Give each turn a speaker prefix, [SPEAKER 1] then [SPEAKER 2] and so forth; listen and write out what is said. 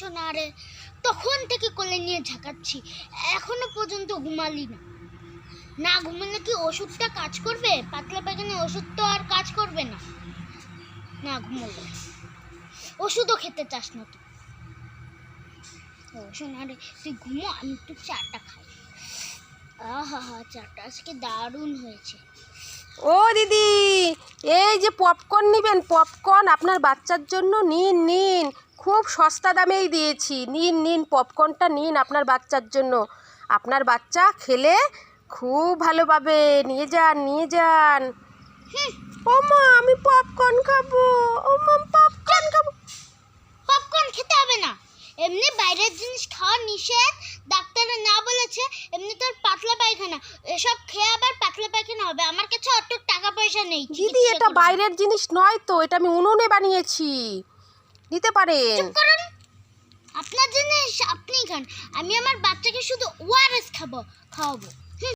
[SPEAKER 1] শোনা রে তখন থেকে কোলে নিয়ে ঝাঁকাচ্ছি। এখনও পর্যন্ত ঘুমালি না। না ঘুমালে কি ওষুধটা কাজ করবে? পাতলা পায়খানা ওষুধ তো আর কাজ করবে না। না ঘুমালে ওষুধও খেতে চাস না তুই। ও শোনা রে, তুই ঘুমো, আমি একটু চাটা খাই। আহা হা চাটা আজকে দারুণ হয়েছে।
[SPEAKER 2] ও দিদি, এই যে পপকর্ন নেবেন পপকর্ন আপনার বাচ্চার জন্য নিন নিন। খুব সস্তা দামেই দিয়েছি। নিন নিন পপকর্নটা নিন আপনার বাচ্চার জন্য। আপনার বাচ্চা খেলে খুব ভালো পাবে নিয়ে যান নিয়ে যান। ও মা আমি পপকর্ন খাব। ও মা পপকর্ন খাব।
[SPEAKER 1] পপকর্ন খেতে হবে না। এমনি বাইরের জিনিস খাওয়া নিষেধ। ডাক্তারে না বলেছে এমনি তোর পাতলা পায়খানা। এসব খেয়ে আবার পাতলা পায়খানা হবে। আমার কাছে অত টাকা পয়সা নেই।
[SPEAKER 2] দিদি এটা বাইরের জিনিস নয় তো এটা আমি উনুনে বানিয়েছি। নিতে পারেন
[SPEAKER 1] আপনার জন্য আপনি খান। আমি আমার বাচ্চাকে শুধু ওয়ারেস খাব খাওয়াবো।